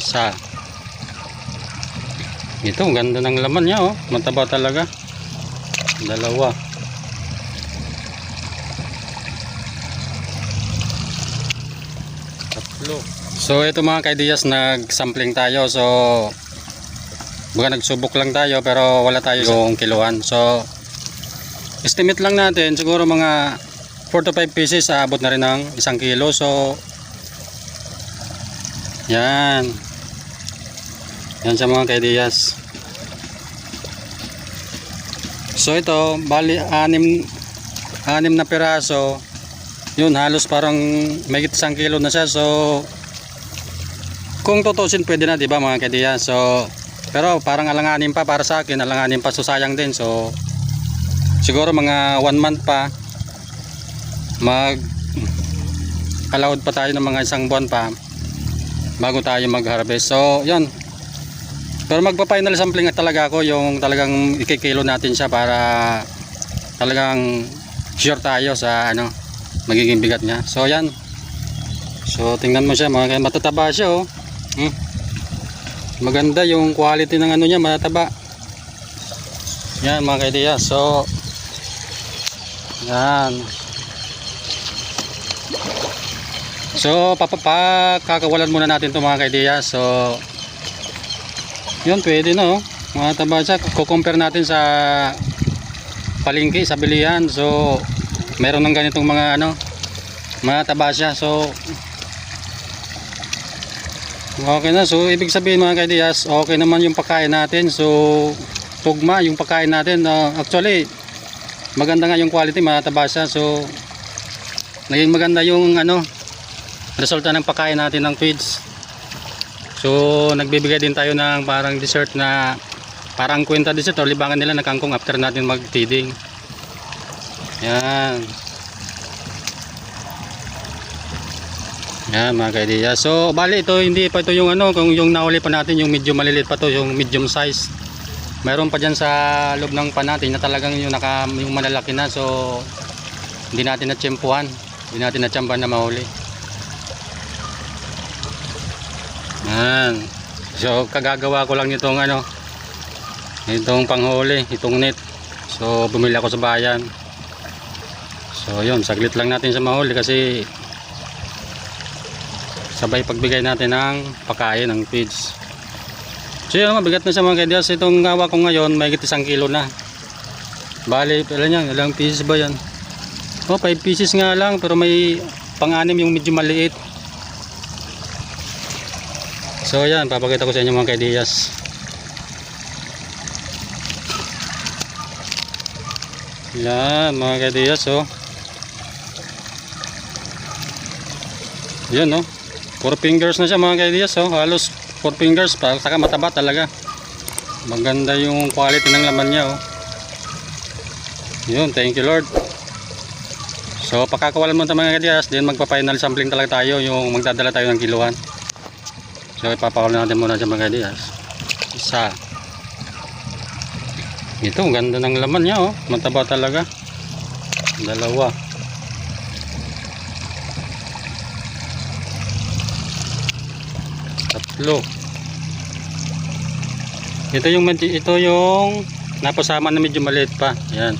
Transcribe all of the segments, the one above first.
Isa. Ito, ganda ng laman niya oh. Mataba talaga. Dalawa. Tatlo. So ito mga kaidiyas, nag-sampling tayo. So Baga nagsubok lang tayo pero wala tayo yung kiluhan. So estimate lang natin siguro mga 4 to 5 pieces aabot na rin ng isang kilo. So yan. Yan sa mga kaidiyas. So ito, bali anim anim na piraso. Yun, halos parang may isang kilo na siya. So kung tutusin pwede na, 'di ba mga kaidiyas? So pero parang alanganin pa para sa akin, alanganin pa so sayang din. So siguro mga 1 month pa mag allowed pa tayo ng mga isang buwan pa bago tayo mag-harvest. So, 'yun. Pero magpa-final sampling at talaga ako yung talagang ikikilo natin siya para talagang sure tayo sa ano magiging bigat niya. So, 'yan. So, tingnan mo siya, mga matataba siya oh. Hmm. Maganda yung quality ng ano niya, mataba. Yan mga kaidiya. So, yan. So, papakakawalan muna natin to mga kaidiya. So, yun, pwede no. Mga taba siya. Kukompare natin sa palingki, sa bilihan. So, meron ng ganitong mga ano, mga taba siya. So, Okay na. So, ibig sabihin mga kaidiyas, okay naman yung pagkain natin. So, tugma yung pagkain natin. Uh, actually, maganda nga yung quality, mataba siya. So, naging maganda yung ano, resulta ng pagkain natin ng feeds. So, nagbibigay din tayo ng parang dessert na parang kwenta dessert o libangan nila ng kangkong after natin mag-feeding. Yan. Yan mga kaidiya. So bali ito hindi pa ito yung ano kung yung nauli pa natin yung medyo maliliit pa to yung medium size. Meron pa diyan sa loob ng pan natin na talagang yung naka yung malalaki na so hindi natin na tsempuhan. Hindi natin na tsamban na mahuli. Yan. So kagagawa ko lang nitong ano itong panghuli, itong net. So bumili ako sa bayan. So yun, saglit lang natin sa mahuli kasi sabay pagbigay natin ng pagkain ng feeds so yun mabigat na siya mga kaidyas itong gawa ko ngayon may isang kilo na bali ilan yan ilang pieces ba yan oh 5 pieces nga lang pero may pang-anim yung medyo maliit so yan papakita ko sa inyo mga kaidiyas. Yan mga kaidiyas oh. Yan oh. 4 fingers na siya mga kaidiyas oh. halos 4 fingers pa saka mataba talaga. Maganda yung quality ng laman niya oh. yun thank you lord. So pakakawalan mo ito mga kaidiyas then magpa final sampling talaga tayo yung magdadala tayo ng kiluhan so ipapakawalan natin muna siya mga kaidiyas isa. Ito ganda ng laman niya oh. mataba talaga. Dalawa. Tatlo. Ito yung ito yung napasama na medyo maliit pa. Yan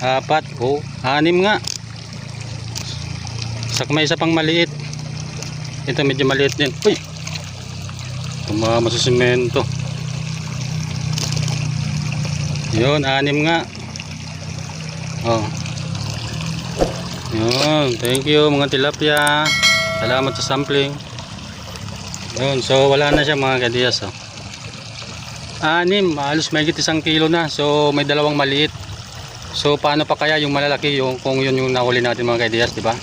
apat oh. Anim nga. Saka may pang maliit ito medyo maliit din uy tumama sa simento yun anim nga oh yun thank you mga tilapia salamat sa sampling yun, so wala na siya mga kadiyas. Oh. Anim, halos may isang kilo na. So may dalawang maliit. So paano pa kaya yung malalaki yung kung yun yung nahuli natin mga kadiyas, di ba?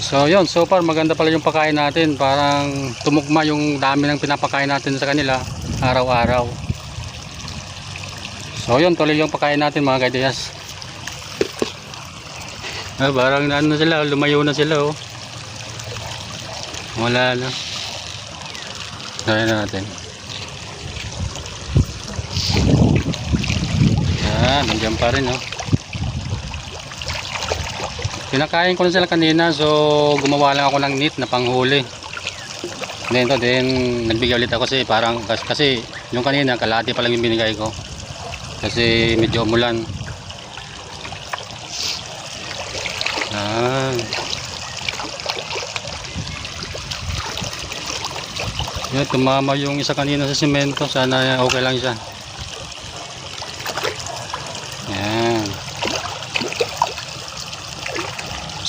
So yun, so far maganda pala yung pagkain natin. Parang tumugma yung dami ng pinapakain natin sa kanila araw-araw. So yun, tuloy yung pagkain natin mga kadiyas. Ah, parang na ano sila, lumayo na sila oh. Wala na. Try natin. Yan, nandiyan pa rin, oh. Pinakain ko na sila kanina, so gumawa lang ako ng net na panghuli. Then to, then nagbigay ulit ako kasi parang kas- kasi yung kanina kalahati pa lang yung binigay ko. Kasi medyo umulan. Ah. Yan, tumama yung isa kanina sa simento. Sana okay lang siya.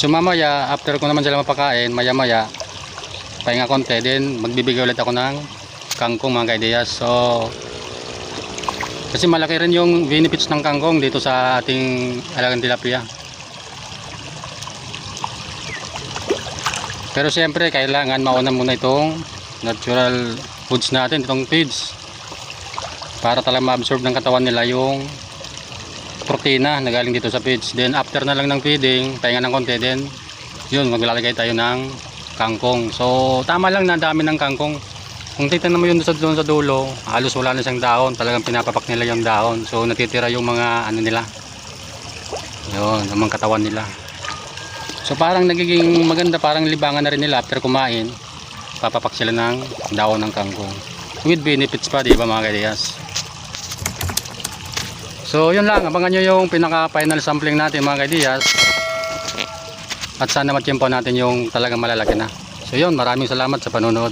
So mamaya, after ko naman sila mapakain, maya maya, pahinga konti, then magbibigay ulit ako ng kangkong mga kaideyas. So, kasi malaki rin yung benefits ng kangkong dito sa ating alagang tilapia. Pero siyempre, kailangan mauna muna itong natural foods natin, itong feeds. Para talaga ma-absorb ng katawan nila yung protina na galing dito sa feeds. Then after na lang ng feeding, pahinga ng konti, then yun, maglalagay tayo ng kangkong. So, tama lang na dami ng kangkong. Kung titignan mo yun sa, doon sa dulo, halos wala na siyang dahon. Talagang pinapapak nila yung dahon. So, natitira yung mga ano nila. Yun, yung mga katawan nila. So, parang nagiging maganda, parang libangan na rin nila after kumain. Papapak sila ng dahon ng kangkong. With benefits pa, di ba mga kadiyas? So, yun lang. Abangan nyo yung pinaka-final sampling natin mga kadiyas. At sana matiyempo natin yung talagang malalaki na. So, yun. Maraming salamat sa panonood.